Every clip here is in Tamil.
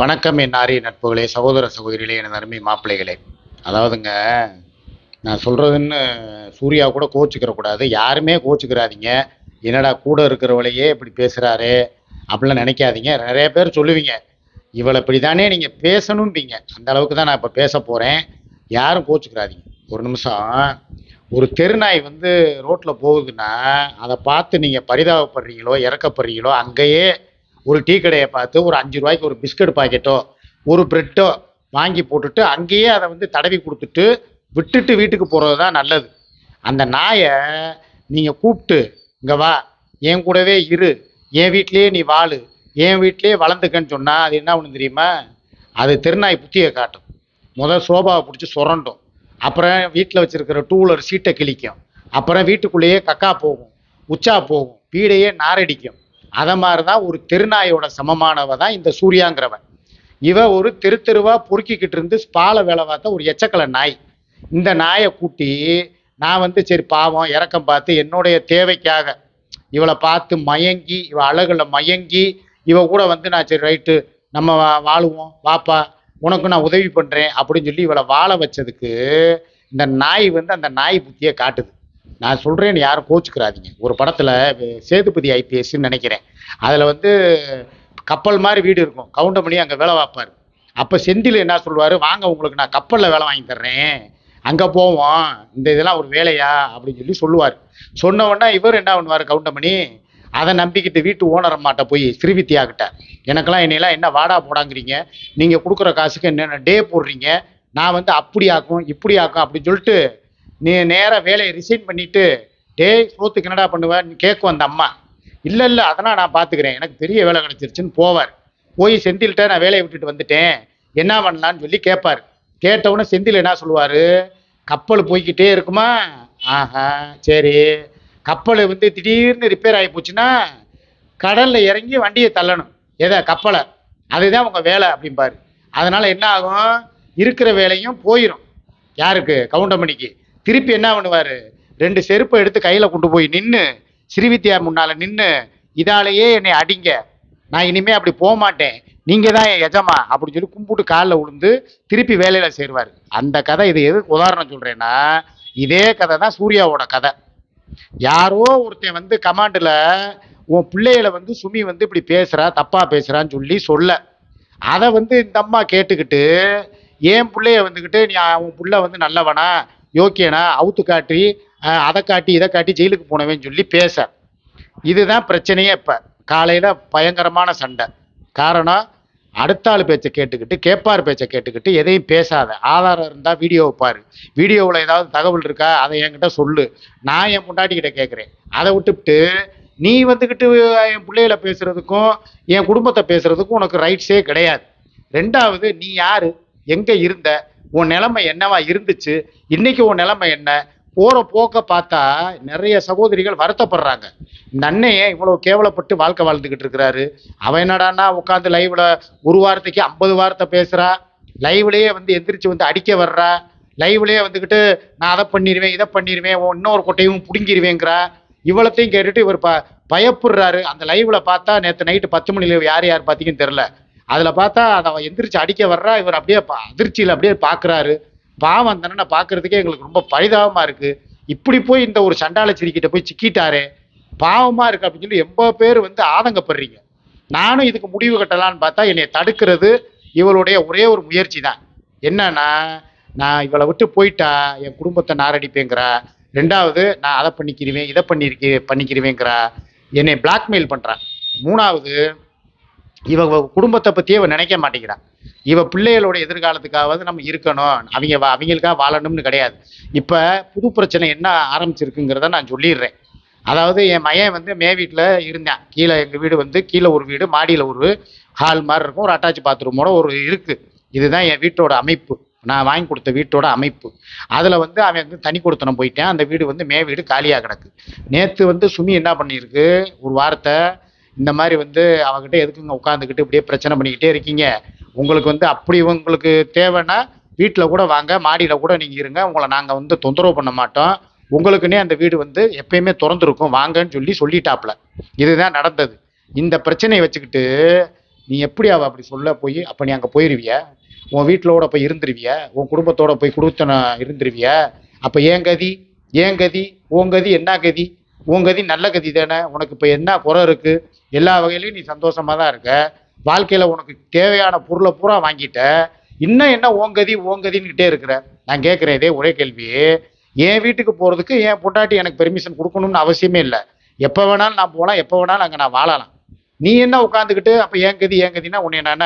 வணக்கம் என் ஆரிய நட்புகளே சகோதர சகோதரிகளே எனது அருமை மாப்பிள்ளைகளே. அதாவதுங்க நான் சொல்கிறதுன்னு சூர்யா கூட கோச்சிக்கிற கூடாது. யாருமே கோச்சிக்கிறாதீங்க. என்னடா கூட இருக்கிறவளையே இப்படி பேசுகிறாரு அப்படிலாம் நினைக்காதீங்க. நிறைய பேர் சொல்லுவீங்க. இவளை இப்படி தானே நீங்கள் பேசணும்பீங்க அந்த அளவுக்கு தான் நான் இப்போ பேச போகிறேன் யாரும் கோச்சிக்கிறாதீங்க. ஒரு நிமிஷம். ஒரு தெருநாய் வந்து ரோட்டில் போகுதுன்னா அதை பார்த்து நீங்கள் பரிதாபப்படுறீங்களோ இறக்கப்படுறீங்களோ அங்கேயே ஒரு டீ கடையை பார்த்து ஒரு அஞ்சு ரூபாய்க்கு ஒரு பிஸ்கட் பாக்கெட்டோ ஒரு ப்ரெட்டோ வாங்கி போட்டுட்டு அங்கேயே அதை வந்து தடவி கொடுத்துட்டு விட்டுட்டு வீட்டுக்கு போகிறது தான் நல்லது. அந்த நாயை நீங்கள் கூப்பிட்டு இங்கே வா என் கூடவே இரு என் வீட்லேயே நீ வாழு என் வீட்டிலேயே வளர்ந்துக்கன்னு சொன்னால் அது என்ன ஒன்று தெரியுமா? அது திருநாய் புத்தியை காட்டும். முதல் சோபாவை பிடிச்சி சுரண்டும். அப்புறம் வீட்டில் வச்சுருக்கிற டூலர் சீட்டை கிழிக்கும். அப்புறம் வீட்டுக்குள்ளேயே கக்கா போகும் உச்சா போகும் வீடையே நாரடிக்கும். அதை மாதிரி தான் ஒரு தெருநாயோட சமமானவ தான் இந்த சூர்யாங்கிறவன். இவ ஒரு தெரு தெருவா பொறுக்கிக்கிட்டு இருந்து பாலை வேலை பார்த்த ஒரு எச்சக்கலை நாய். இந்த நாயை கூட்டி நான் வந்து சரி பாவம் இறக்கம் பார்த்து என்னுடைய தேவைக்காக இவளை பார்த்து மயங்கி இவ அழகுல மயங்கி இவ கூட வந்து நான் சரி ரைட்டு நம்ம வா- வாழுவோம் வாப்பா உனக்கு நான் உதவி பண்ணுறேன் அப்படின்னு சொல்லி இவளை வாழ வச்சதுக்கு இந்த நாய் வந்து அந்த நாய் புத்தியை காட்டுது. நான் சொல்கிறேன்னு யாரும் கோச்சுக்கிறாதீங்க. ஒரு படத்தில் சேதுபதி ஐபிஎஸ்ன்னு நினைக்கிறேன். அதில் வந்து கப்பல் மாதிரி வீடு இருக்கும். கவுண்டமணி அங்கே வேலை பார்ப்பார். அப்போ செந்தில் என்ன சொல்லுவார்? வாங்க உங்களுக்கு நான் கப்பலில் வேலை வாங்கி தர்றேன். அங்கே போவோம். இந்த இதெல்லாம் ஒரு வேலையா? அப்படின்னு சொல்லி சொல்லுவார். சொன்ன இவர் என்ன பண்ணுவார் கவுண்டமணி? அதை நம்பிக்கிட்டு வீட்டு ஓனர் அம்மாட்ட போய் ஸ்ரீவித்தியாகிட்ட எனக்கெல்லாம் என்னையெல்லாம் என்ன வாடா போடாங்கிறீங்க? நீங்கள் கொடுக்குற காசுக்கு என்னென்ன டே போடுறீங்க? நான் வந்து அப்படி ஆக்கும் இப்படி ஆக்கும் அப்படின்னு சொல்லிட்டு நீ நேராக வேலையை ரிசைன் பண்ணிட்டு டேய் சோத்துக்கு என்னடா பண்ணுவேன் கேட்கும் அந்த அம்மா. இல்லை இல்லை அதெல்லாம் நான் பார்த்துக்கிறேன் எனக்கு பெரிய வேலை கிடச்சிருச்சுன்னு போவார். போய் செந்தில்கிட்ட நான் வேலையை விட்டுட்டு வந்துட்டேன். என்ன பண்ணலான்னு சொல்லி கேட்பார் கேட்டவுடனே செந்தில் என்ன சொல்லுவார்? கப்பல் போய்கிட்டே இருக்குமா? ஆஹா சரி. கப்பல் வந்து திடீர்னு ரிப்பேர் ஆகி போச்சுன்னா கடலில் இறங்கி வண்டியை தள்ளணும். எதை? கப்பலை. அதுதான் உங்கள் வேலை அப்படிம்பார். அதனால் என்ன ஆகும்? இருக்கிற வேலையும் போயிடும் யாருக்கு? கவுண்டமணிக்கு. திருப்பி என்ன பண்ணுவார்? ரெண்டு செருப்பை எடுத்து கையில் கொண்டு போய் நின்று ஸ்ரீவித்யா முன்னால் நின்று இதாலேயே என்னை அடிங்க. நான் இனிமே அப்படி போக மாட்டேன். நீங்கள் தான் என் எஜமா அப்படின்னு சொல்லி கும்பிட்டு காலில் விழுந்து திருப்பி வேலையில் சேருவார். அந்த கதை இது எதுக்கு உதாரணம் சொல்கிறேன்னா இதே கதை தான் சூர்யாவோட கதை. யாரோ ஒருத்தன் வந்து கமாண்டில் உன் பிள்ளைகளை வந்து சுமி வந்து இப்படி பேசுகிறா தப்பாக பேசுகிறான்னு சொல்லி சொல்ல. அதை வந்து இந்த அம்மா கேட்டுக்கிட்டு என் பிள்ளைய வந்துக்கிட்டு நீ உன் பிள்ளை வந்து நல்லவனா? யோக்கியனா அவுத்து காட்டி அதை காட்டி இதை காட்டி ஜெயிலுக்கு போனவன் சொல்லி பேச இதுதான் பிரச்சனையே இப்போ. காலையில் பயங்கரமான சண்டை. காரணம் அடுத்த ஆள் பேச்சை கேட்டுக்கிட்டு கேட்பார் பேச்சை கேட்டுக்கிட்டு எதையும் பேசாத. ஆதாரம் இருந்தால் வீடியோவை பாரு. வீடியோவில் ஏதாவது தகவல் இருக்கா அதை என்கிட்ட சொல்லு. நான் என் முண்டாட்டிக்கிட்ட கேட்குறேன். அதை விட்டுவிட்டு நீ வந்துக்கிட்டு என் பிள்ளைகளை பேசுகிறதுக்கும் என் குடும்பத்தை பேசுகிறதுக்கும் உனக்கு ரைட்ஸே கிடையாது. ரெண்டாவது நீ யாரு? எங்கே இருந்த? உன் நிலைமை என்னவா இருந்துச்சு? இன்னைக்கு உன் நிலைமை என்ன? போகிற போக்க பார்த்தா நிறைய சகோதரிகள் வருத்தப்படுறாங்க. இந்த அண்ணையே இவ்வளோ கேவலப்பட்டு வாழ்க்கை வாழ்ந்துக்கிட்டு இருக்கிறாரு. அவன் என்னடான்னா உட்காந்து லைவ்ல ஒரு வாரத்துக்கு ஐம்பது வாரத்தை பேசுறா. லைவ்லயே வந்து எந்திரிச்சு வந்து அடிக்க வர்றா. லைவ்லயே வந்துக்கிட்டு நான் அதை பண்ணிடுவேன் இதை பண்ணிடுவேன் உன் இன்னொரு கொட்டையும் பிடுங்கிடுவேங்கிறா. இவ்வளத்தையும் கேட்டுட்டு இவர் ப பயப்படுறாரு. அந்த லைவ்ல பார்த்தா நேற்று நைட்டு பத்து மணில யார் யார் பார்த்தீங்கன்னு தெரில அதில் பார்த்தா அதை அவன் எந்திரிச்சு அடிக்க வர்றா இவர் அப்படியே அதிர்ச்சியில் அப்படியே பார்க்குறாரு பாவம் அந்த அண்ணனை பார்க்கறதுக்கே எங்களுக்கு ரொம்ப பரிதாபமாக இருக்குது இப்படி போய் இந்த ஒரு சண்டாள சிரிக்கிட்ட போய் சிக்கிட்டாரே பாவமாக இருக்குது அப்படின்னு சொல்லி எண்பது பேர் வந்து ஆதங்கப்படுறீங்க. நானும் இதுக்கு முடிவு கட்டலான்னு பார்த்தா என்னை தடுக்கிறது இவளுடைய ஒரே ஒரு முயற்சி தான் என்னன்னா நான் இவளை விட்டு போயிட்டா என் குடும்பத்தை நாரடிப்பேங்கிறா. ரெண்டாவது நான் அதை பண்ணிக்கிருவேன் இதை பண்ணிருக்கே பண்ணிக்கிருவேங்கிறா. என்னை பிளாக்மெயில் பண்ணுறான் மூணாவது இவ குடும்பத்தை பற்றியே இவ நினைக்க மாட்டேங்கிறா. இவ பிள்ளைகளோட எதிர்காலத்துக்காவது நம்ம இருக்கணும். அவங்க வா- அவங்களுக்காக வாழணும்னு கிடையாது. இப்போ புது பிரச்சனை என்ன ஆரம்பிச்சிருக்குங்கிறத நான் சொல்லிடுறேன். அதாவது என் மையன் வந்து மே வீட்டில் இருந்தேன். கீழே எங்கள் வீடு வந்து கீழே ஒரு வீடு மாடியில் ஒரு ஹால் மாதிரி இருக்கும். ஒரு அட்டாச் பாத்ரூமோட ஒரு இருக்குது இதுதான் என் வீட்டோட அமைப்பு. நான் வாங்கி கொடுத்த வீட்டோட அமைப்பு. அதில் வந்து அவன் வந்து தனி கொடுத்தனம் போயிட்டேன். அந்த வீடு வந்து மே வீடு காலியாக கிடக்கு. நேற்று வந்து சுமி என்ன பண்ணியிருக்கு? ஒரு வார்த்தை இந்த மாதிரி வந்து அவகிட்ட எதுக்குங்க உட்காந்துக்கிட்டு இப்படியே பிரச்சனை பண்ணிக்கிட்டே இருக்கீங்க? உங்களுக்கு வந்து அப்படி உங்களுக்கு தேவைன்னா வீட்டில் கூட வாங்க மாடியில் கூட நீங்கள் இருங்க. உங்களை நாங்கள் வந்து தொந்தரவு பண்ண மாட்டோம். உங்களுக்குன்னே அந்த வீடு வந்து எப்பயுமே திறந்துருக்கும். வாங்கன்னு சொல்லி சொல்லிட்டாப்ல இதுதான் நடந்தது. இந்த பிரச்சனையை வச்சுக்கிட்டு நீ எப்படி அவ அப்படி சொல்ல போய் அப்போ நீ அங்கே போயிருவிய? உன் வீட்டிலோட போய் இருந்துருவிய? உன் குடும்பத்தோட போய் குடுத்தன இருந்துருவிய? அப்போ ஏன் கதி? ஏன் கதி? உன் கதி என்ன கதி? உன் கதி நல்ல கதி தானே? உனக்கு இப்போ என்ன குறை இருக்கு? எல்லா வகையிலையும் நீ சந்தோஷமாக தான் இருக்க. வாழ்க்கையில் உனக்கு தேவையான பொருளை பூரா வாங்கிட்ட. இன்னும் என்ன ஓங்கதி கதி கதின்னுகிட்டே இருக்கிற? நான் கேட்குறேன் இதே ஒரே கேள்வி என் வீட்டுக்கு போகிறதுக்கு என் பொண்டாட்டி எனக்கு பெர்மிஷன் கொடுக்கணும்னு அவசியமே இல்லை. எப்போ வேணாலும் நான் போகலாம் எப்போ வேணாலும் அங்கே நான் வாழலாம். நீ என்ன உட்காந்துக்கிட்டு அப்போ ஏன் கதி ஏன் கதின்னா உன்னை நான்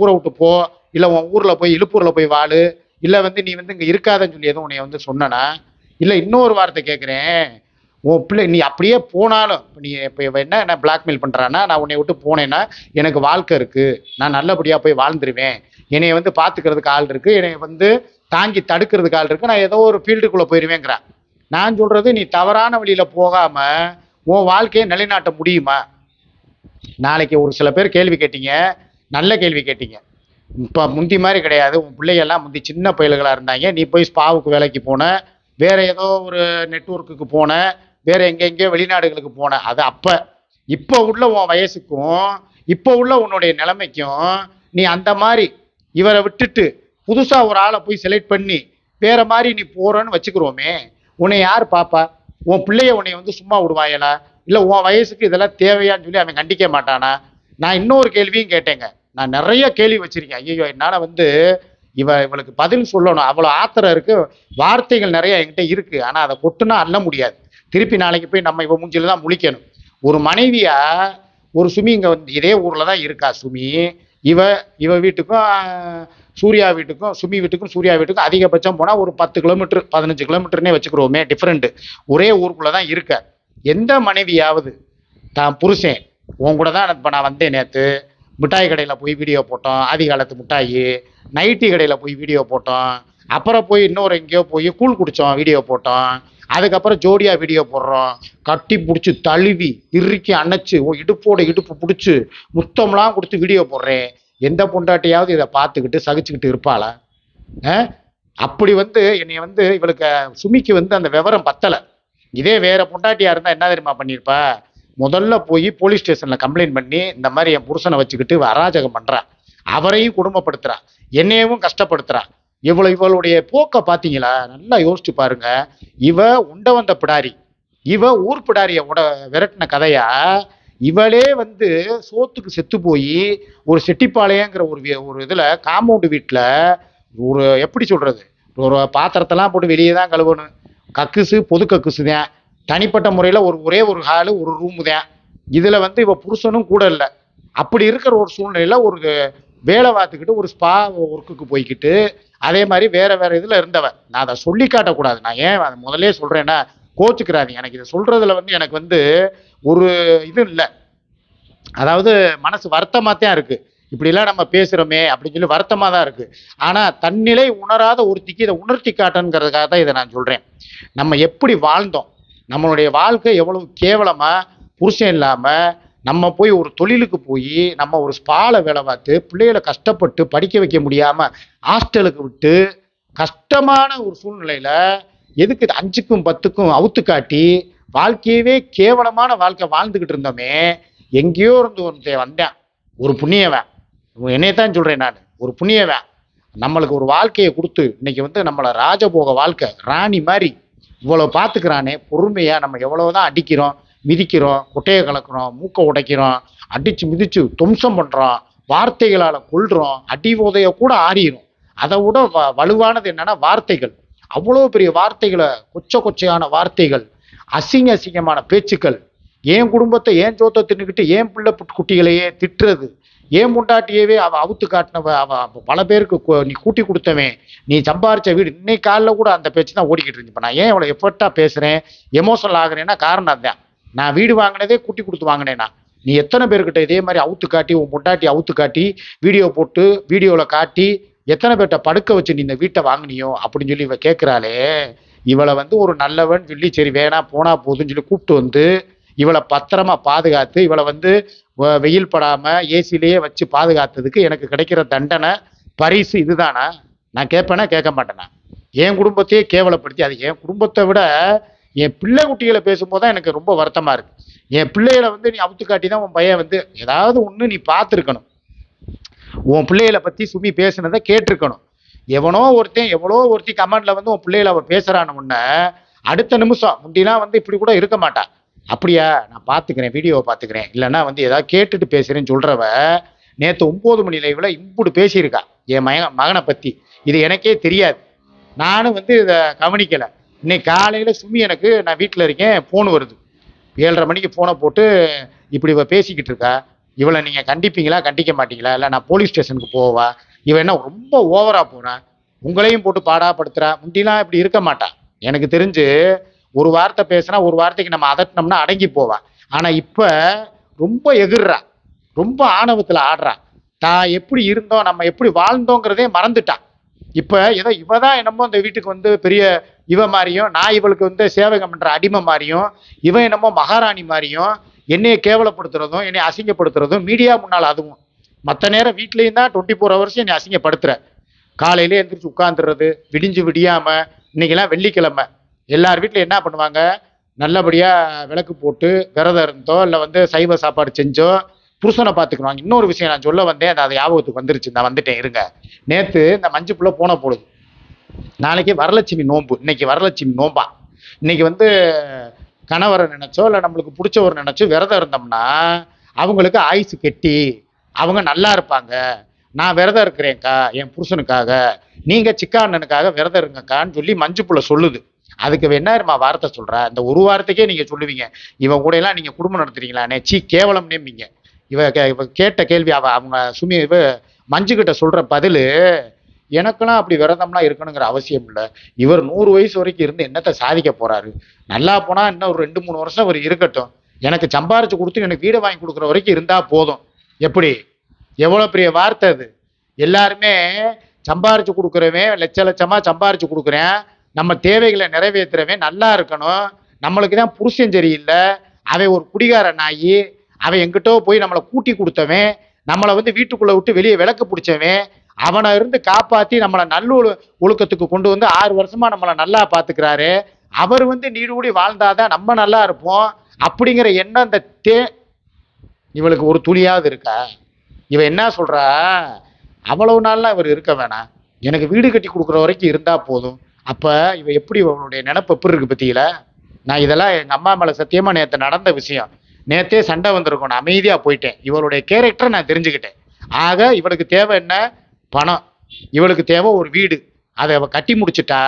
ஊரை விட்டு போ இல்லை உன் ஊரில் போய் இழுப்பூரில் போய் வாழு இல்லை வந்து நீ வந்து இங்கே இருக்காதன்னு சொல்லி எதுவும் உன்னை வந்து சொன்னனா? இல்லை இன்னொரு வார்த்தை கேட்குறேன் உன் பிள்ளை நீ அப்படியே போனாலும் நீ இப்போ என்ன என்ன பிளாக்மெயில் பண்ணுறான்னா நான் உன்னை விட்டு போனேன்னா எனக்கு வாழ்க்கை இருக்குது நான் நல்லபடியாக போய் வாழ்ந்துருவேன். என்னைய வந்து பார்த்துக்கிறதுக்கு ஆள் இருக்குது என்னை வந்து தாங்கி தடுக்கிறதுக்கு ஆள் இருக்குது நான் ஏதோ ஒரு ஃபீல்டுக்குள்ளே போயிடுவேங்கிறேன் நான் சொல்கிறது நீ தவறான வழியில் போகாமல் உன் வாழ்க்கையை நிலைநாட்ட முடியுமா? நாளைக்கு ஒரு சில பேர் கேள்வி கேட்டீங்க. நல்ல கேள்வி கேட்டீங்க. இப்போ முந்தி மாதிரி கிடையாது. உன் பிள்ளைகள்லாம் முந்தி சின்ன பயல்களாக இருந்தாங்க. நீ போய் ஸ்பாவுக்கு வேலைக்கு போன வேற ஏதோ ஒரு நெட்ஒர்க்குக்கு போன வேற எங்கெங்கேயோ வெளிநாடுகளுக்கு போன அது அப்போ இப்போ உள்ள உன் வயசுக்கும் இப்போ உள்ள உன்னுடைய நிலைமைக்கும் நீ அந்த மாதிரி இவரை விட்டுட்டு புதுசாக ஒரு ஆளை போய் செலக்ட் பண்ணி வேற மாதிரி நீ போறன்னு வச்சுக்கிறோமே உன்னை யார் பாப்பா? உன் பிள்ளைய உன்னை வந்து சும்மா விடுவாயலா? இல்லை உன் வயசுக்கு இதெல்லாம் தேவையான்னு சொல்லி அவன் கண்டிக்க மாட்டானா? நான் இன்னொரு கேள்வியும் கேட்டேங்க. நான் நிறைய கேள்வி வச்சிருக்கேன். ஐயோ என்னால் வந்து இவ இவளுக்கு பதில் சொல்லணும். அவ்வளோ ஆத்திரம் இருக்கு. வார்த்தைகள் நிறைய என்கிட்ட இருக்கு. ஆனால் அதை கொட்டுனா அள்ள முடியாது. திருப்பி நாளைக்கு போய் நம்ம இவ மூஞ்சில தான் முழிக்கணும். ஒரு மனைவியா ஒரு சுமி இங்கே வந்து இதே ஊரில் தான் இருக்கா சுமி? இவ இவ வீட்டுக்கும் சூர்யா வீட்டுக்கும் சுமி வீட்டுக்கும் சூர்யா வீட்டுக்கும் அதிகபட்சம் போனால் ஒரு பத்து கிலோமீட்டர் பதினஞ்சு கிலோமீட்டர்னே வச்சுக்கிறோமே டிஃப்ரெண்ட்டு ஒரே ஊருக்குள்ளே தான் இருக்க. எந்த மனைவியாவது தான் புருஷன் உன் கூட தான் இப்போ நான் வந்தேன் நேற்று மிட்டாய் கடையில் போய் வீடியோ போட்டோம். ஆதி காலத்து மிட்டாயி. நைட்டி கடையில் போய் வீடியோ போட்டோம். அப்புறம் போய் இன்னொரு எங்கேயோ போய் கூழ் குடித்தோம் வீடியோ போட்டோம். அதுக்கப்புறம் ஜோடியாக வீடியோ போடுறோம். கட்டி பிடிச்சி தழுவி இறுக்கி அணைச்சு உன் இடுப்போட இடுப்பு பிடிச்சி முத்தம்லாம் கொடுத்து வீடியோ போடுறேன். எந்த பொண்டாட்டியாவது இதை பார்த்துக்கிட்டு சகிச்சுக்கிட்டு இருப்பாளா? ஆ? அப்படி வந்து என்னை வந்து இவளுக்கு சுமிக்கு வந்து அந்த விவரம் பத்தலை. இதே வேற பொண்டாட்டியாக இருந்தால் என்ன தெரியுமா பண்ணியிருப்பா? முதல்ல போய் போலீஸ் ஸ்டேஷனில் கம்ப்ளைண்ட் பண்ணி இந்த மாதிரி என் புருஷனை வச்சுக்கிட்டு அராஜகம் பண்ணுறா அவரையும் குடும்பப்படுத்துகிறா என்னையவும் கஷ்டப்படுத்துகிறா இவ்வளவு இவளுடைய போக்கை பார்த்தீங்களா? நல்லா யோசிச்சு பாருங்க. இவ உண்ட வந்த பிடாரி. இவ ஊர் பிடாரிய உட விரட்டின கதையா? இவளே வந்து சோத்துக்கு செத்து போய் ஒரு செட்டிப்பாளையங்கிற ஒரு ஒரு இதில் காம்பவுண்டு வீட்டில் ஒரு எப்படி சொல்கிறது ஒரு பாத்திரத்தெல்லாம் போட்டு வெளியே தான் கழுவணும். கக்குசு பொது கக்குசு தான். தனிப்பட்ட முறையில் ஒரு ஒரே ஒரு ஹாலு ஒரு ரூமு தான். இதில் வந்து இவள் புருஷனும் கூட இல்லை. அப்படி இருக்கிற ஒரு சூழ்நிலையில் ஒரு வேலை பார்த்துக்கிட்டு ஒரு ஸ்பா ஒர்க்குக்கு போய்க்கிட்டு அதே மாதிரி வேற வேற இதில் இருந்தவன். நான் அதை சொல்லி காட்டக்கூடாது. நான் ஏன் அதை முதல்லே சொல்கிறேன்னா கோச்சுக்கிறாதீங்க. எனக்கு இதை சொல்கிறதுல வந்து எனக்கு வந்து ஒரு இது இல்லை. அதாவது மனசு வருத்தமாக தான் இருக்குது இப்படிலாம் நம்ம பேசுகிறோமே அப்படின்னு சொல்லி வருத்தமாக தான் இருக்குது ஆனால் தன்னிலை உணராத ஒருத்திக்கு இதை உணர்த்தி காட்டணுங்கிறதுக்காக தான் இதை நான் சொல்கிறேன் நம்ம எப்படி வாழ்ந்தோம்? நம்மளுடைய வாழ்க்கை எவ்வளவு கேவலமாக புருஷன் இல்லாமல் நம்ம போய் ஒரு தொழிலுக்கு போய் நம்ம ஒரு ஸ்பால வேலை பார்த்து பிள்ளைகளை கஷ்டப்பட்டு படிக்க வைக்க முடியாமல் ஹாஸ்டலுக்கு விட்டு கஷ்டமான ஒரு சூழ்நிலையில் எதுக்கு அஞ்சுக்கும் பத்துக்கும் அவுத்து காட்டி வாழ்க்கையவே கேவலமான வாழ்க்கை வாழ்ந்துக்கிட்டு இருந்தோமே எங்கேயோ இருந்து ஒருத்தன் வந்தேன். ஒரு புண்ணியவன். என்னையத்தான் சொல்கிறேன் நான். ஒரு புண்ணியவன். நம்மளுக்கு ஒரு வாழ்க்கையை கொடுத்து இன்னைக்கு வந்து நம்மளை ராஜபோக வாழ்க்கை ராணி மாதிரி. இவ்வளோ பார்த்துக்கிறானே பொறுமையாக நம்ம எவ்வளோ தான் அடிக்கிறோம் மிதிக்கிறோம் கொட்டையை கலக்கிறோம் மூக்கை உடைக்கிறோம் அடிச்சு மிதிச்சு தும்சம் பண்ணுறோம் வார்த்தைகளால் கொள்றோம் அடி உதைய கூட ஆறிடும் அதை விட வ வலுவானது என்னன்னா வார்த்தைகள். அவ்வளோ பெரிய வார்த்தைகளை கொச்ச கொச்சையான வார்த்தைகள் அசிங்க அசிங்கமான பேச்சுக்கள். என் குடும்பத்தை ஏன் சோத்தை தின்னுக்கிட்டு ஏன் பிள்ளை குட்டிகளையே திட்டுறது. ஏன் முண்டாட்டியவே அவ அவுத்து காட்டினவ அவ பல பேருக்கு நீ கூட்டி கொடுத்தவன் நீ சம்பாரிச்ச வீடு இன்னைக்கு காலைல கூட அந்த பேச்சு தான் ஓடிக்கிட்டு இருந்துச்சு. இப்போ நான் ஏன் இவ்வளோ எஃபர்ட்டாக பேசுகிறேன் எமோஷனல் ஆகுறேன்னா காரணம் அதுதான். நான் வீடு வாங்கினதே கூட்டி கொடுத்து வாங்கினேண்ணா நீ எத்தனை பேர்கிட்ட இதே மாதிரி அவுத்து காட்டி உன் பொண்டாட்டி அவுத்து காட்டி வீடியோ போட்டு வீடியோவில் காட்டி எத்தனை பேர்கிட்ட படுக்க வச்சு நீ இந்த வீட்டை வாங்கினியோ அப்படின்னு சொல்லி இவ கேட்குறாளே இவளை வந்து ஒரு நல்லவன் சொல்லி சரி வேணா போனா போதுன்னு சொல்லி கூப்பிட்டு வந்து இவளை பத்திரமா பாதுகாத்து இவளை வந்து வெயில் படாம ஏசிலேயே வச்சு பாதுகாத்ததுக்கு எனக்கு கிடைக்கிற தண்டனை பரிசு இதுதானா? நான் கேட்பேனா கேட்க மாட்டேனா? என் குடும்பத்தையே கேவலப்படுத்தி அது என் குடும்பத்தை விட என் பிள்ளை குட்டிகளை பேசும்போது தான் எனக்கு ரொம்ப வருத்தமா இருக்கு. என் பிள்ளைகளை வந்து நீ அவுத்து காட்டி தான் உன் பையன் வந்து ஏதாவது ஒன்று நீ பார்த்துருக்கணும். உன் பிள்ளைகளை பற்றி சுமி பேசுனதை கேட்டிருக்கணும். எவனோ ஒருத்தன் எவ்வளோ ஒருத்தி கமெண்டில் வந்து உன் பிள்ளைகளை அவன் பேசுகிறான்னு உடனே அடுத்த நிமிஷம் முந்திலாம் வந்து இப்படி கூட இருக்க மாட்டான் அப்படியா நான் பார்த்துக்கிறேன் வீடியோவை பார்த்துக்கிறேன். இல்லைன்னா வந்து ஏதாவது கேட்டுட்டு பேசுகிறேன்னு சொல்கிறவ நேற்று ஒம்பது மணி லைவில் இம்புடு பேசியிருக்கா. என் மகன் மகனை பற்றி இது எனக்கே தெரியாது. நானும் வந்து இதை கவனிக்கலை. இன்னைக்கு காலையில் சுமி எனக்கு நான் வீட்டில் இருக்கேன் ஃபோன் வருது. ஏழரை மணிக்கு ஃபோனை போட்டு இப்படி இவ பேசிக்கிட்டு இருக்கா? இவளை நீங்கள் கண்டிப்பீங்களா கண்டிக்க மாட்டீங்களா? இல்லை நான் போலீஸ் ஸ்டேஷனுக்கு போவா? இவன் என்ன ரொம்ப ஓவராக போகிறான் உங்களையும் போட்டு பாடாப்படுத்துறா? முண்டிலாம் இப்படி இருக்க மாட்டா. எனக்கு தெரிஞ்சு ஒரு வார்த்தை பேசினா ஒரு வார்த்தைக்கு நம்ம அதட்டினோம்னா அடங்கி போவா. ஆனால் இப்போ ரொம்ப எகிர்றா. ரொம்ப ஆணவத்தில் ஆடுறா. தான் எப்படி இருந்தோம் நம்ம எப்படி வாழ்ந்தோங்கிறதே மறந்துட்டா. இப்போ ஏதோ இவ தான் என்னமோ இந்த வீட்டுக்கு வந்து பெரிய இவன் மாதிரியும் நான் இவளுக்கு வந்து சேவகம் பண்ணுற அடிமை மாதிரியும் இவன் என்னமோ மகாராணி மாதிரியும் என்னையை கேவலப்படுத்துறதும் என்னை அசிங்கப்படுத்துறதும் மீடியா முன்னால் அதுவும். மற்ற நேரம் வீட்லேயும் தான் டுவெண்ட்டி ஃபோர் ஹவர்ஸ் என்னை அசிங்கப்படுத்துற. காலையில எந்திரிச்சு உட்காந்துடுறது விடிஞ்சு விடியாமல் இன்னைக்கெல்லாம் வெள்ளிக்கிழமை. எல்லார் வீட்டில் என்ன பண்ணுவாங்க? நல்லபடியாக விளக்கு போட்டு விரதம் இருந்தோ இல்லை வந்து சைவ சாப்பாடு செஞ்சோ புருஷனை பார்த்துக்கணும் இன்னொரு விஷயம் நான் சொல்ல வந்தேன் அது ஞாபகத்துக்கு வந்துருச்சு. நான் வந்துட்டேன் இருங்க. நேற்று இந்த மஞ்சு புள்ள போன போடுது நாளைக்கு வரலட்சுமி நோன்பு. இன்னைக்கு வரலட்சுமி நோம்பா இன்னைக்கு வந்து கணவரை நினைச்சோ இல்லை நம்மளுக்கு பிடிச்சவர் நினைச்சோ விரதம் இருந்தோம்னா அவங்களுக்கு ஆயுசு கெட்டி அவங்க நல்லா இருப்பாங்க. நான் விரதம் இருக்கிறேன்க்கா என் புருஷனுக்காக. நீங்க சிக்கா அண்ணனுக்காக விரதம் இருங்கக்கான்னு சொல்லி மஞ்சு சொல்லுது. அதுக்கு வேணாருமா வார்த்தை சொல்றா? இந்த ஒரு வாரத்துக்கே நீங்க சொல்லுவீங்க. இவன் கூட எல்லாம் நீங்க குடும்பம் நடத்துறீங்களா சீ கேவலம் நேம்பிங்க இவ கே- இவ கேட்ட கேள்வி அவ அவங்க சுமி இவ மஞ்சுக்கிட்ட சொல்கிற சொல்ற எனக்கெல்லாம் அப்படி விரதம்லாம் இருக்கணுங்கிற அவசியம் இல்லை. இவர் நூறு வயசு வரைக்கும் இருந்து என்னத்தை சாதிக்க போறாரு? நல்லா போனா இன்னும் ஒரு ரெண்டு மூணு வருஷம் அவர் இருக்கட்டும். எனக்கு சம்பாரிச்சு கொடுத்து எனக்கு வீடு வாங்கி கொடுக்குற வரைக்கும் இருந்தா போதும். எப்படி? எவ்வளோ பெரிய வார்த்தை அது. எல்லாருமே சம்பாரிச்சு கொடுக்குறவன் லட்ச லட்சமா சம்பாரிச்சு கொடுக்குறேன். நம்ம தேவைகளை நிறைவேற்றுறவன் நல்லா இருக்கணும். நம்மளுக்கு தான் புருஷன் சரியில்லை. அவன் ஒரு குடிகார நாயி அவன் எங்கிட்டோ போய் நம்மளை கூட்டி கொடுத்தவன் நம்மளை வந்து வீட்டுக்குள்ளே விட்டு வெளியே விளக்கு பிடிச்சவன் அவனை இருந்து காப்பாற்றி நம்மளை நல்ல ஒழுக்கத்துக்கு கொண்டு வந்து ஆறு வருஷமாக நம்மளை நல்லா பார்த்துக்கிறாரு அவர் வந்து நீடூடி வாழ்ந்தாதான் நம்ம நல்லா இருப்போம். அப்படிங்கிற எண்ணம் அந்த தே இவளுக்கு ஒரு துளியாவது இருக்கா? இவ என்ன சொல்கிறா அவ்வளவு நாள்லாம் இவர் இருக்க வேணாம். எனக்கு வீடு கட்டி கொடுக்குற வரைக்கும் இருந்தால் போதும். அப்போ இவ எப்படி இவனுடைய நினப்பு எப்படி இருக்கு பற்றியில நான் இதெல்லாம் எங்கள் அம்மா மேலே சத்தியமாக நேற்று நடந்த விஷயம். நேற்றே சண்டை வந்திருக்கும். நான் அமைதியாக போயிட்டேன். இவளுடைய கேரக்டரை நான் தெரிஞ்சுக்கிட்டேன். ஆக இவளுக்கு தேவை என்ன? பணம். இவளுக்கு தேவை ஒரு வீடு. அதை அவள் கட்டி முடிச்சிட்டா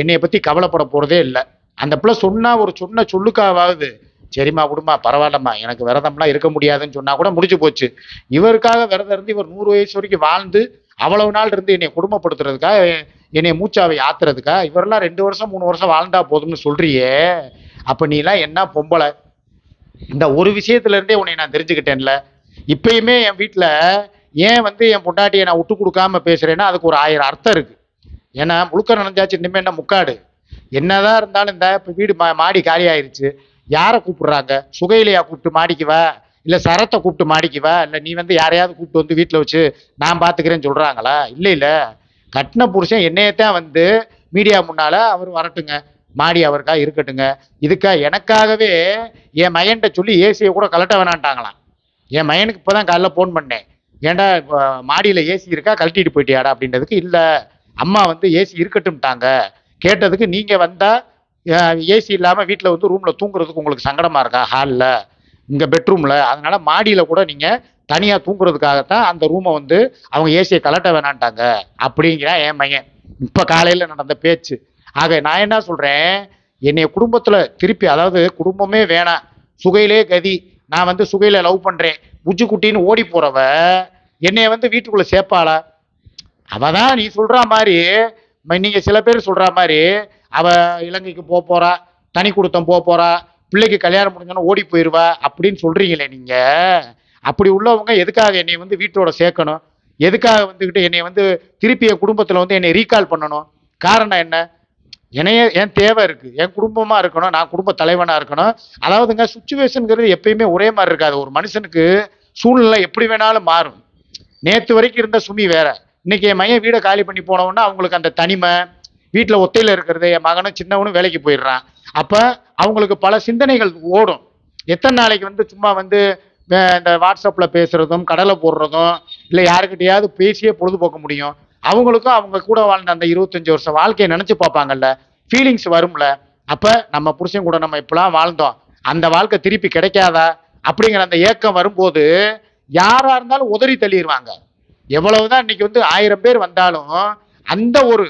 என்னைய பற்றி கவலைப்பட போகிறதே இல்லை. அந்த பிள்ளை சொன்னால் ஒரு சொன்ன சொல்லுக்காவது சரிம்மா விடுமா பரவாயில்லம்மா எனக்கு விரதம்லாம் இருக்க முடியாதுன்னு சொன்னால் கூட முடிஞ்சு போச்சு. இவருக்காக விரதம் இருந்து இவர் நூறு வயசு வரைக்கும் வாழ்ந்து அவ்வளவு நாள் இருந்து என்னை குடும்பப்படுத்துறதுக்காக என்னை மூச்சாவை ஆத்துறதுக்கா இவரெல்லாம் ரெண்டு வருஷம் மூணு வருஷம் வாழ்ந்தா போதும்னு சொல்றியே. அப்போ நீலாம் என்ன பொம்பளை? இந்த ஒரு விஷயத்துலேருந்தே உன்னை நான் தெரிஞ்சுக்கிட்டேன்ல. இப்பயுமே என் வீட்டில் ஏன் வந்து என் பொண்டாட்டியை நான் விட்டு கொடுக்காம பேசுறேன்னா அதுக்கு ஒரு ஆயிரம் அர்த்தம் இருக்கு. ஏன்னா முழுக்க நினைஞ்சாச்சு இனிமே என்ன முக்காடு? என்னதான் இருந்தாலும் இந்த இப்போ வீடு மா மாடி காலி ஆயிடுச்சு யாரை கூப்பிடுறாங்க? சுகையிலையா கூப்பிட்டு மாடிக்கு வா. சரத்தை கூப்பிட்டு மாடிக்கு வா. நீ வந்து யாரையாவது கூப்பிட்டு வந்து வீட்டில் வச்சு நான் பார்த்துக்கிறேன்னு சொல்கிறாங்களா இல்லை இல்லை. கட்டின புருஷன் என்னையத்தான் வந்து மீடியா முன்னால் அவர் வரட்டுங்க. மாடி அவருக்கா இருக்கட்டுங்க. இதுக்கா எனக்காகவே என் மையன்ட்ட சொல்லி ஏசியை கூட கலட்ட வேணான்ட்டாங்களாம். என் மையனுக்கு இப்போ தான் காலைல ஃபோன் பண்ணேன். ஏன்டா இப்போ மாடியில் ஏசி இருக்கா? கழட்டிட்டு போயிட்டியாடா அப்படின்றதுக்கு இல்லை. அம்மா வந்து ஏசி இருக்கட்டும்ட்டாங்க. கேட்டதுக்கு நீங்கள் வந்தால் ஏசி இல்லாமல் வீட்டில் வந்து ரூமில் தூங்குறதுக்கு உங்களுக்கு சங்கடமாக இருக்கா? ஹாலில் இங்கே பெட்ரூமில் அதனால் மாடியில் கூட நீங்கள் தனியாக தூங்குறதுக்காகத்தான் அந்த ரூமை வந்து அவங்க ஏசியை கலட்ட வேணான்ட்டாங்க. அப்படிங்கிறான் என் பையன். இப்போ காலையில் நடந்த பேச்சு. ஆக நான் என்ன சொல்கிறேன் என்னைய குடும்பத்தில் திருப்பி அதாவது குடும்பமே வேணாம். சுகையிலே கதி. நான் வந்து சுகையில லவ் பண்ணுறேன் புஜ்ஜு குட்டின்னு ஓடி போகிறவ என்னைய வந்து வீட்டுக்குள்ளே சேர்ப்பாளா? அவ தான் நீ சொல்ற மாதிரி நீங்கள் நீங்க சில பேர் சொல்ற மாதிரி அவ இலங்கைக்கு போக போறா தனி குடுத்தம் போக போறா பிள்ளைக்கு கல்யாணம் முடிஞ்சோன்னா ஓடி போயிடுவா அப்படின்னு சொல்றீங்களே நீங்க. அப்படி உள்ளவங்க எதுக்காக என்னை வந்து வீட்டோட சேர்க்கணும்? எதுக்காக வந்துக்கிட்டு என்னை வந்து திருப்பி குடும்பத்தில் வந்து என்னை ரீகால் பண்ணணும்? காரணம் என்ன? என்னைய என் தேவை இருக்குது என் குடும்பமாக இருக்கணும். நான் குடும்ப தலைவனாக இருக்கணும். அதாவதுங்க சுச்சுவேஷனுங்கிறது எப்பயுமே ஒரே மாதிரி இருக்காது. ஒரு மனுஷனுக்கு சூழ்நிலை எப்படி வேணாலும் மாறும். நேற்று வரைக்கும் இருந்த சுமி வேற. இன்னைக்கு என் மையன் வீடை காலி பண்ணி போனவொன்னா அவங்களுக்கு அந்த தனிமை வீட்டில் ஒத்தையில் இருக்கிறது என் மகனும் சின்னவனும் வேலைக்கு போயிடுறான். அப்போ அவங்களுக்கு பல சிந்தனைகள் ஓடும். எத்தனை நாளைக்கு வந்து சும்மா வந்து இந்த வாட்ஸ்அப்பில் பேசுகிறதும் கடலை போடுறதும் இல்லை யாருக்கிட்டையாவது பேசியே பொழுதுபோக்க முடியும். அவங்களுக்கும் அவங்க கூட வாழ்ந்த அந்த இருபத்தஞ்சி வருஷம் வாழ்க்கையை நினச்சி பார்ப்பாங்கல்ல. ஃபீலிங்ஸ் வரும்ல. அப்போ நம்ம புருஷன் கூட நம்ம இப்பெல்லாம் வாழ்ந்தோம். அந்த வாழ்க்கை திருப்பி கிடைக்காதா? அப்படிங்கிற அந்த ஏக்கம் வரும்போது யாராக இருந்தாலும் உதறி தள்ளிடுவாங்க எவ்வளவுதான் இன்னைக்கு வந்து ஆயிரம் பேர் வந்தாலும் அந்த ஒரு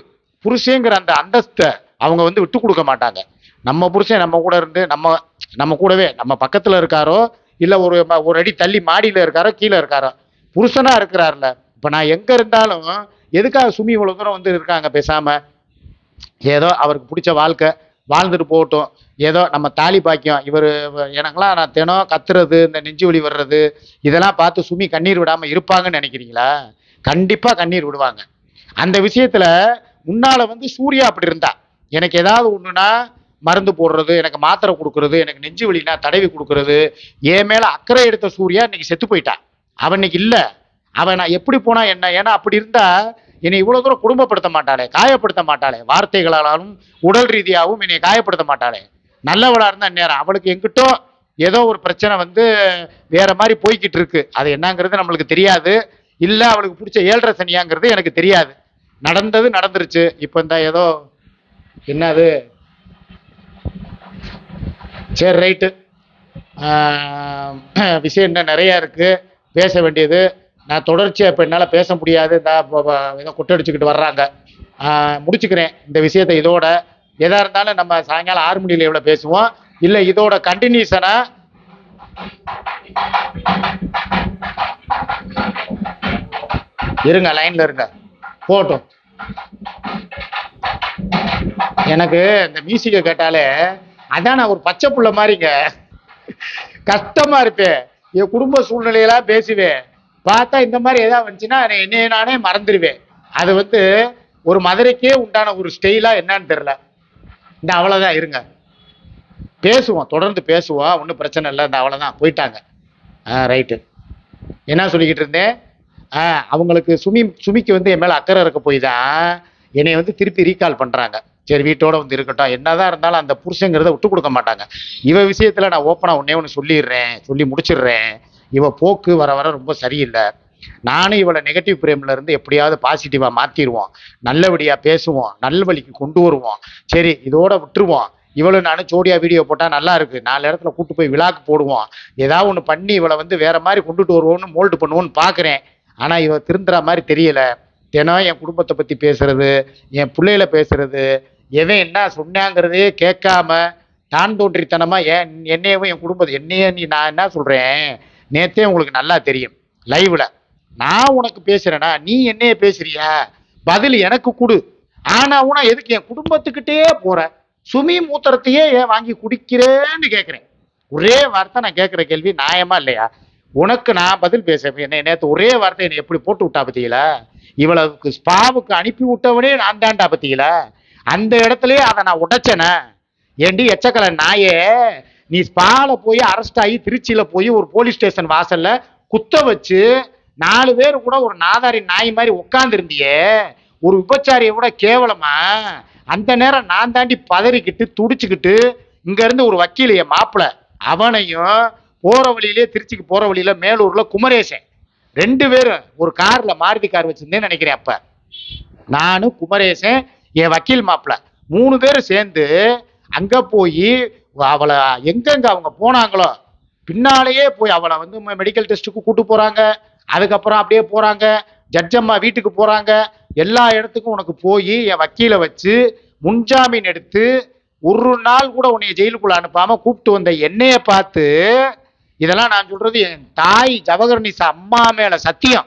புருஷங்கிற அந்த அந்தஸ்தை அவங்க வந்து விட்டு கொடுக்க மாட்டாங்க. நம்ம புருஷன் நம்ம கூட இருந்து நம்ம நம்ம கூடவே நம்ம பக்கத்தில் இருக்காரோ இல்லை ஒரு ஒரு அடி தள்ளி மாடியில் இருக்காரோ கீழே இருக்காரோ புருஷனாக இருக்கிறார்ல. இப்போ நான் எங்கே இருந்தாலும் எதுக்காக சுமி இவ்வளோ தூரம் வந்து இருக்காங்க பேசாமல் ஏதோ அவருக்கு பிடிச்ச வாழ்க்கை வாழ்ந்துட்டு போகட்டும். ஏதோ நம்ம தாலி பாக்கியம் இவர் எனக்கெல்லாம் நான் தினம் கத்துறது இந்த நெஞ்சு வலி வர்றது இதெல்லாம் பார்த்து சுமி கண்ணீர் விடாமல் இருப்பாங்கன்னு நினைக்கிறீங்களா? கண்டிப்பாக கண்ணீர் விடுவாங்க. அந்த விஷயத்தில் முன்னால் வந்து சூர்யா அப்படி இருந்தா. எனக்கு ஏதாவது ஒன்றுனா மருந்து போடுறது எனக்கு மாத்திரை கொடுக்கறது எனக்கு நெஞ்சு வலினா தடவி கொடுக்கறது என் மேலே அக்கறை எடுத்த சூர்யா இன்னைக்கு செத்து போயிட்டான் அவன் இன்னைக்கு இல்லை. அவன் நான் எப்படி போனா என்ன? ஏன்னா அப்படி இருந்தா என்னை இவ்வளவு தூரம் குடும்பப்படுத்த மாட்டாளே காயப்படுத்த மாட்டாளே. வார்த்தைகளாலும் உடல் ரீதியாகவும் என்னை காயப்படுத்த மாட்டாளே. நல்லவளா இருந்தா நேரம். அவளுக்கு எங்கிட்டோ ஏதோ ஒரு பிரச்சனை வந்து வேற மாதிரி போய்கிட்டு இருக்கு. அது என்னங்கிறது நம்மளுக்கு தெரியாது. இல்ல அவளுக்கு பிடிச்ச ஏழரை சனியாங்கிறது எனக்கு தெரியாது. நடந்தது நடந்துருச்சு. இப்போ இந்த ஏதோ என்னது? சரி ரைட்டு. விஷயம் இன்னும் நிறையா இருக்குது பேச வேண்டியது. நான் தொடர்ச்சியாக இப்போ என்னால் பேச முடியாது. இந்த ப- ஏதோ கொட்டடிச்சுக்கிட்டு வர்றாங்க. முடிச்சுக்கிறேன் இந்த விஷயத்தை இதோட. எதாக இருந்தாலும் நம்ம சாயங்காலம் ஆறு மணியில் எவ்வளோ பேசுவோம். இல்லை இதோட கண்டினியூஷனாக இருங்க லைனில் இருங்க. போட்டும். எனக்கு இந்த மியூசிக்கை கேட்டாலே அதான் நான் ஒரு பச்சை புள்ள மாதிரிங்க. கஷ்டமா இருப்பேன். என் குடும்ப சூழ்நிலையெல்லாம் பேசுவேன். பார்த்தா இந்த மாதிரி ஏதாவது வந்துச்சுன்னா நான் என்னைய நானே மறந்துடுவேன். அது வந்து ஒரு மதுரைக்கே உண்டான ஒரு ஸ்டைலா என்னன்னு தெரில இந்த அவ்வளோதான் இருங்க. பேசுவோம் தொடர்ந்து பேசுவோம் ஒன்றும் பிரச்சனை இல்லை இந்த அவ்வளோதான் போயிட்டாங்க. ஆ ரைட்டு என்ன சொல்லிக்கிட்டு இருந்தேன்? ஆ அவங்களுக்கு சுமி சுமிக்கு வந்து என் மேலே அக்கறை இருக்க போய் தான் என்னை வந்து திருப்பி ரீகால் பண்ணுறாங்க சரி வீட்டோட வந்து இருக்கட்டும். என்னதான் இருந்தாலும் அந்த புருஷங்கிறத விட்டு கொடுக்க மாட்டாங்க. இவ விஷயத்தில் நான் ஓப்பனாக ஒன்னே ஒன்று சொல்லிடுறேன் சொல்லி முடிச்சிடுறேன். இவ போக்கு வர வர ரொம்ப சரியில்லை. நானும் இவளை நெகட்டிவ் பிரேம்ல இருந்து எப்படியாவது பாசிட்டிவாக மாற்றிடுவோம் நல்லபடியாக பேசுவோம். நல்ல வழிக்கு கொண்டு வருவோம். சரி இதோட விட்டுருவோம். இவளும் நானும் ஜோடியா வீடியோ போட்டால் நல்லா இருக்கு. நாலு இடத்துல கூட்டு போய் விழாக்கு போடுவோம். ஏதாவது ஒன்று பண்ணி இவளை வந்து வேற மாதிரி கொண்டுட்டு வருவோம்னு மோல்டு பண்ணுவோன்னு பார்க்குறேன் ஆனால் இவள் திருந்துற மாதிரி தெரியல. தினம் என் குடும்பத்தை பற்றி பேசுறது என் பிள்ளையில பேசுறது எவன் என்ன சொன்னாங்கிறதே கேட்காம தான் தோன்றித்தனமாக என் என்னையவும் என் குடும்பத்தை என்னையே நீ நான் என்ன சொல்கிறேன் நேத்தே உங்களுக்கு நல்லா தெரியும். லைவ்ல நான் உனக்கு பேசுறேனா நீ என்னைய பேசுறியா? பதில் எனக்கு கொடு. ஆனா உனா எதுக்கு என் குடும்பத்துக்கிட்டே போற? சுமி மூத்திரத்தையே ஏன் வாங்கி குடிக்கிறேன்னு கேட்குறேன் ஒரே வார்த்தை நான் கேட்குற கேள்வி நியாயமா இல்லையா? உனக்கு நான் பதில் பேசுறேன் என்ன நேற்று ஒரே வார்த்தை என்னை எப்படி போட்டு விட்டா பத்தியில? இவளுக்கு ஸ்பாவுக்கு அனுப்பி விட்டவனே நான் தாண்டா பத்தியில? அந்த இடத்துலயே அதை நான் உடைச்சேனே. ஏண்டி எச்சக்கலை நாயே? நீ ஸ்பால போய் அரெஸ்ட் ஆகி திருச்சியில போய் ஒரு போலீஸ் ஸ்டேஷன் வாசல்ல குத்த வச்சு நாலு பேர் கூட ஒரு நாதாரி நாய் மாதிரி உட்காந்துருந்தியே ஒரு விபச்சாரியை விட கேவலமா? அந்த நேரம் நான் தாண்டி பதறிக்கிட்டு துடிச்சுக்கிட்டு இங்க இருந்து ஒரு வக்கீல் என் மாப்பிள அவனையும் போற வழியிலே திருச்சிக்கு போற வழியில மேலூர்ல குமரேசன். ரெண்டு பேரும் ஒரு கார்ல மாருதி கார் வச்சிருந்தேன்னு நினைக்கிறேன் அப்ப. நானும் குமரேசன் என் வக்கீல் மாப்பிள. மூணு பேரும் சேர்ந்து அங்க போய் அவளை எங்கெங்க அவங்க போனாங்களோ பின்னாலேயே போய் அவளை வந்து மெடிக்கல் டெஸ்ட்டுக்கு கூட்டு போறாங்க. அதுக்கப்புறம் அப்படியே போறாங்க. ஜட்ஜம்மா வீட்டுக்கு போறாங்க. எல்லா இடத்துக்கும் உனக்கு போய் என் வக்கீலை வச்சு முன்ஜாமீன் எடுத்து ஒரு நாள் கூட உன்னைய ஜெயிலுக்குள்ள அனுப்பாம கூப்பிட்டு வந்த என்னைய பார்த்து இதெல்லாம் நான் சொல்றது என் தாய் ஜவஹர்னிசா அம்மா மேல சத்தியம்.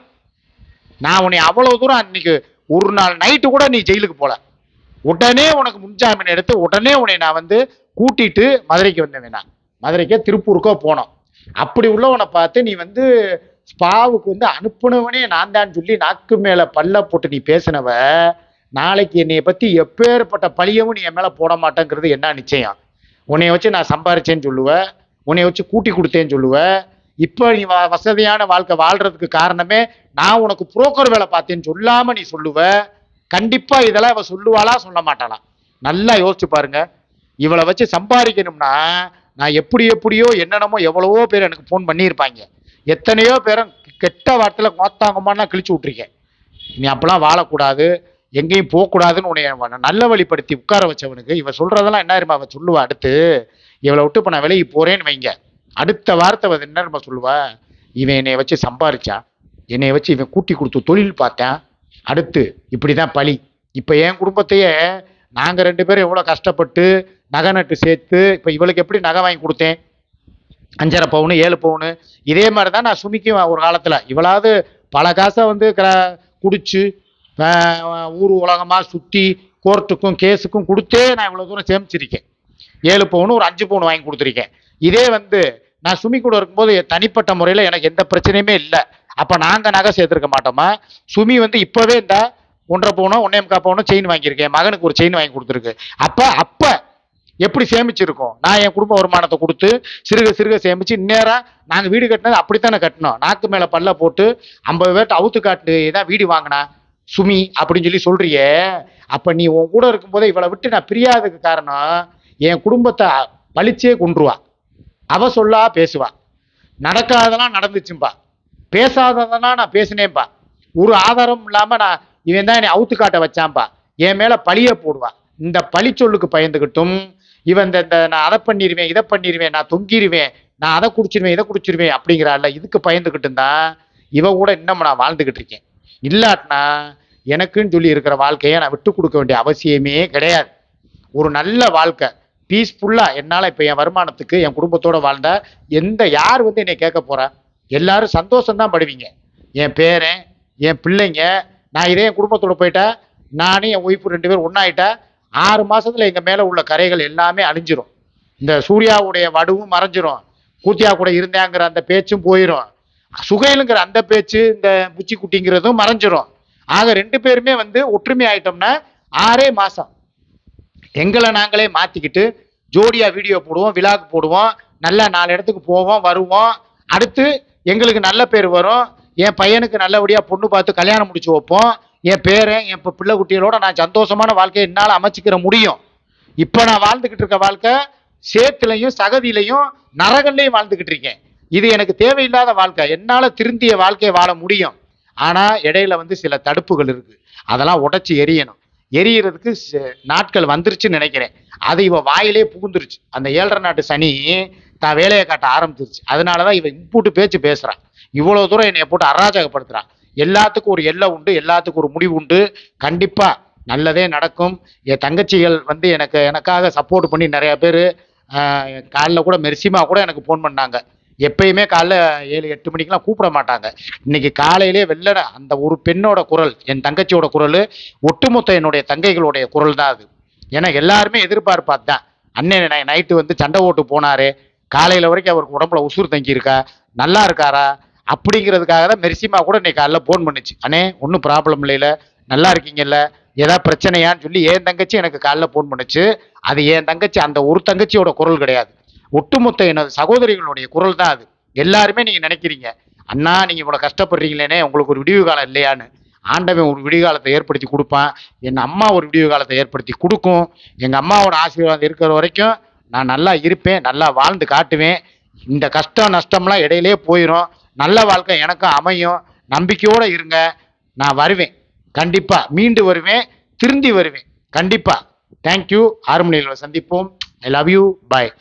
நான் உன்னை அவ்வளவு தூரம் அன்னைக்கு ஒரு நாள் நைட்டு கூட நீ ஜெயிலுக்கு போல. உடனே உனக்கு முன்ஜாமீன் எடுத்து உடனே உன்னை நான் வந்து கூட்டிட்டு மதுரைக்கு வந்தேன் நான். மதுரைக்கோ திருப்பூருக்கோ போனோம். அப்படி உள்ளவனை பார்த்து நீ வந்து ஸ்பாவுக்கு வந்து அனுப்புனவனே நான் தான் சொல்லி நாக்கு மேல பல்ல போட்டு நீ பேசினவ நாளைக்கு என்னைய பத்தி எப்பேற்பட்ட பழியவும் நீ என் மேல போட மாட்டேங்கிறது என்ன நிச்சயம்? உன்னைய வச்சு நான் சம்பாரிச்சேன்னு சொல்லுவேன் உன்னைய வச்சு கூட்டி கொடுத்தேன்னு சொல்லுவ இப்போ நீ வ- வசதியான வாழ்க்கை வாழ்றதுக்கு காரணமே நான் உனக்கு புரோக்கர் வேலை பார்த்தேன்னு சொல்லாம நீ சொல்லுவ. கண்டிப்பா இதெல்லாம் இவ சொல்லுவாளா சொல்ல மாட்டாளா? நல்லா யோசிச்சு பாருங்க. இவளை வச்சு சம்பாதிக்கணும்னா நான் எப்படி எப்படியோ என்னென்னமோ எவ்வளவோ பேர் எனக்கு ஃபோன் பண்ணியிருப்பாங்க. எத்தனையோ பேரும் கெட்ட வார்த்தையில் கோத்தாங்கம்மான்னா கிழிச்சு விட்ருக்கேன் நீ அப்பெல்லாம் வாழக்கூடாது எங்கேயும் போகக்கூடாதுன்னு உன்னை நல்ல வழிப்படுத்தி உட்கார வச்சவனுக்கு இவன் சொல்கிறதெல்லாம் என்ன இருமா அவன் சொல்லுவா அடுத்து இவளை விட்டு இப்போ நான் விலகி போகிறேன்னு வைங்க. அடுத்த வார்த்தை அவ என்ன நம்ம சொல்லுவா? இவன் என்னை வச்சு சம்பாரிச்சான் என்னை வச்சு இவன் கூட்டி கொடுத்து தொழில் பார்த்தேன் அடுத்து இப்படி தான் பழி. இப்போ என் குடும்பத்தையே நாங்கள் ரெண்டு பேரும் எவ்வளோ கஷ்டப்பட்டு நகை நட்டு சேர்த்து இப்போ இவளுக்கு எப்படி நகை வாங்கி கொடுத்தேன்? அஞ்சரை பவுனு ஏழு பவுனு இதே மாதிரி தான் நான் சுமிக்கும் ஒரு காலத்தில். இவளாவது பல காசை வந்து க குடிச்சு ஊர் உலகமாக சுற்றி கோர்ட்டுக்கும் கேஸுக்கும் கொடுத்தே நான் இவ்வளோ தூரம் சேமிச்சிருக்கேன். ஏழு பவுனு ஒரு அஞ்சு பவுன் வாங்கி கொடுத்துருக்கேன். இதே வந்து நான் சுமி கூட இருக்கும்போது தனிப்பட்ட முறையில் எனக்கு எந்த பிரச்சனையுமே இல்லை. அப்போ நாங்கள் நகை சேர்த்துருக்க மாட்டோமா? சுமி வந்து இப்போவே இந்த ஒன்றரை பவுனோ ஒன்னே முக்கால் பவுனோ செயின் வாங்கியிருக்கேன். மகனுக்கு ஒரு செயின் வாங்கி கொடுத்துருக்கு. அப்போ அப்போ எப்படி சேமிச்சிருக்கோம்? நான் என் குடும்ப வருமானத்தை கொடுத்து சிறுக சிறுக சேமிச்சு இந்நேரம் நாங்கள் வீடு கட்டினது அப்படித்தானே கட்டினோம். நாக்கு மேலே பல்ல போட்டு ஐம்பது பேர்ட்ட அவுத்து காட்டு தான் வீடு வாங்கினா? சுமி அப்படின்னு சொல்லி சொல்றியே. அப்போ நீ உன் கூட இருக்கும்போதே இவளை விட்டு நான் பிரியாததுக்கு காரணம் என் குடும்பத்தை பழிச்சே கொன்றுவா. அவ சொல்லா பேசுவா. நடக்காதெல்லாம் நடந்துச்சும்பா. பேசாததெல்லாம் நான் பேசினேன்பா. ஒரு ஆதாரம் இல்லாமல் நான் இவன் தான் என்னை அவுத்து காட்ட வச்சான்பா. என் மேலே பழிய போடுவான் இந்த பழி சொல்லுக்கு பயந்துக்கிட்டும் இவன் இந்த இந்த நான் அதை பண்ணிடுவேன் இதை பண்ணிடுவேன் நான் தொங்கிடுவேன் நான் அதை குடிச்சிருவேன் இதை குடிச்சிருவேன் அப்படிங்கிறாள் இதுக்கு பயந்துக்கிட்டு தான் இவ கூட இன்னும் நான் வாழ்ந்துக்கிட்டு இருக்கேன் இல்லாட்டினா எனக்குன்னு சொல்லி இருக்கிற வாழ்க்கையை நான் விட்டு கொடுக்க வேண்டிய அவசியமே கிடையாது. ஒரு நல்ல வாழ்க்கை பீஸ்ஃபுல்லாக என்னால் இப்போ என் வருமானத்துக்கு என் குடும்பத்தோட வாழ்ந்த எந்த யார் வந்து என்னை கேட்க போறா? எல்லாரும் சந்தோஷம்தான் படுவீங்க. என் பேரன் என் பிள்ளைங்க நான் இதே என் குடும்பத்தோட போயிட்டேன். நானும் என் ஒய்ஃபு ரெண்டு பேரும் ஒன்றாயிட்டேன் ஆறு மாதத்தில் எங்கள் மேலே உள்ள கரைகள் எல்லாமே அழிஞ்சிரும். இந்த சூர்யாவுடைய வடுவும் மறைஞ்சிரும். கூத்தியா கூட இருந்தேங்கிற அந்த பேச்சும் போயிடும் சுகைலுங்கிற அந்த பேச்சு இந்த புச்சி குட்டிங்கிறதும் மறைஞ்சிரும். ஆக ரெண்டு பேருமே வந்து ஒற்றுமை ஆயிட்டோம்னா ஆறே மாதம் எங்களை நாங்களே மாற்றிக்கிட்டு ஜோடியாக வீடியோ போடுவோம் விழாக்கு போடுவோம். நல்லா நாலு இடத்துக்கு போவோம் வருவோம். அடுத்து எங்களுக்கு நல்ல பேர் வரும். என் பையனுக்கு நல்லபடியாக பொண்ணு பார்த்து கல்யாணம் முடிச்சு வைப்போம். என் பேரன் என் இப்போ பிள்ளை குட்டிகளோட நான் சந்தோஷமான வாழ்க்கையை என்னால் அமைச்சிக்கிற முடியும். இப்போ நான் வாழ்ந்துக்கிட்டு இருக்க வாழ்க்கை சேத்துலையும் சகதியிலையும் நரகல்லையும் வாழ்ந்துக்கிட்டு இருக்கேன். இது எனக்கு தேவையில்லாத வாழ்க்கை. என்னால் திருந்திய வாழ்க்கையை வாழ முடியும். ஆனால் இடையில வந்து சில தடுப்புகள் இருக்குது அதெல்லாம் உடைச்சி எரியணும். எரியறதுக்கு நாட்கள் வந்துருச்சுன்னு நினைக்கிறேன். அது இவ வாயிலே புகுந்துருச்சு. அந்த ஏழரை நாட்டு சனி தான் வேலையை காட்ட ஆரம்பிச்சிருச்சு. அதனால தான் இவன் இம்பூட்டு பேச்சு பேசுகிறான் இவ்வளோ தூரம் என்னை போட்டு அராஜகப்படுத்துறான் எல்லாத்துக்கும் ஒரு எல்லை உண்டு எல்லாத்துக்கும் ஒரு முடிவு உண்டு. கண்டிப்பா நல்லதே நடக்கும். என் தங்கச்சிகள் வந்து எனக்கு எனக்காக சப்போர்ட் பண்ணி நிறைய பேர் காலைல கூட மெர்சிமா கூட எனக்கு ஃபோன் பண்ணாங்க. எப்பயுமே காலைல ஏழு எட்டு மணிக்கெலாம் கூப்பிட மாட்டாங்க. இன்னைக்கு காலையிலே வெள்ளன அந்த ஒரு பெண்ணோட குரல் என் தங்கச்சியோட குரல் ஒட்டுமொத்த என்னுடைய தங்கைகளுடைய குரல் தான் அது. ஏன்னா எல்லாருமே எதிர்பார்ப்பாது தான். அண்ணன் நைட்டு வந்து சண்டை ஓட்டு போனாரு. காலையில் வரைக்கும் அவருக்கு உடம்புல உசுறு தங்கியிருக்கா. நல்லா இருக்காரா? அப்படிங்கிறதுக்காக தான் மெர்சிமா கூட இன்னைக்கு காலைல ஃபோன் பண்ணுச்சு. அண்ணே ஒன்றும் ப்ராப்ளம் இல்லைல நல்லா இருக்கீங்கல்ல? ஏதாவது பிரச்சனையான்னு சொல்லி என் தங்கச்சி எனக்கு காலைல ஃபோன் பண்ணுச்சு. அது என் தங்கச்சி அந்த ஒரு தங்கச்சியோட குரல் கிடையாது. ஒட்டுமொத்த எனது சகோதரிகளுடைய குரல் தான் அது. எல்லாருமே நீங்க நினைக்கிறீங்க. அண்ணா நீங்க இவ்வளவு கஷ்டப்படுறீங்களேனே உங்களுக்கு ஒரு விடிவு காலம் இல்லையான்னு. ஆண்டவன் ஒரு விடிவு காலத்தை ஏற்படுத்தி கொடுப்பான். என் அம்மா ஒரு விடிவு காலத்தை ஏற்படுத்தி கொடுக்கும். எங்க அம்மாவோட ஆசீர்வாதம் இருக்கிற வரைக்கும் நான் நல்லா இருப்பேன் நல்லா வாழ்ந்து காட்டுவேன். இந்த கஷ்டம் நஷ்டம்லாம் இடையிலே போயிடும் நல்ல வாழ்க்கை எனக்கும் அமையும் நம்பிக்கையோடு இருங்க நான் வருவேன். கண்டிப்பாக மீண்டு வருவேன் திருந்தி வருவேன். கண்டிப்பாக தேங்க்யூ ஆறு மணியில் சந்திப்போம். I love you bye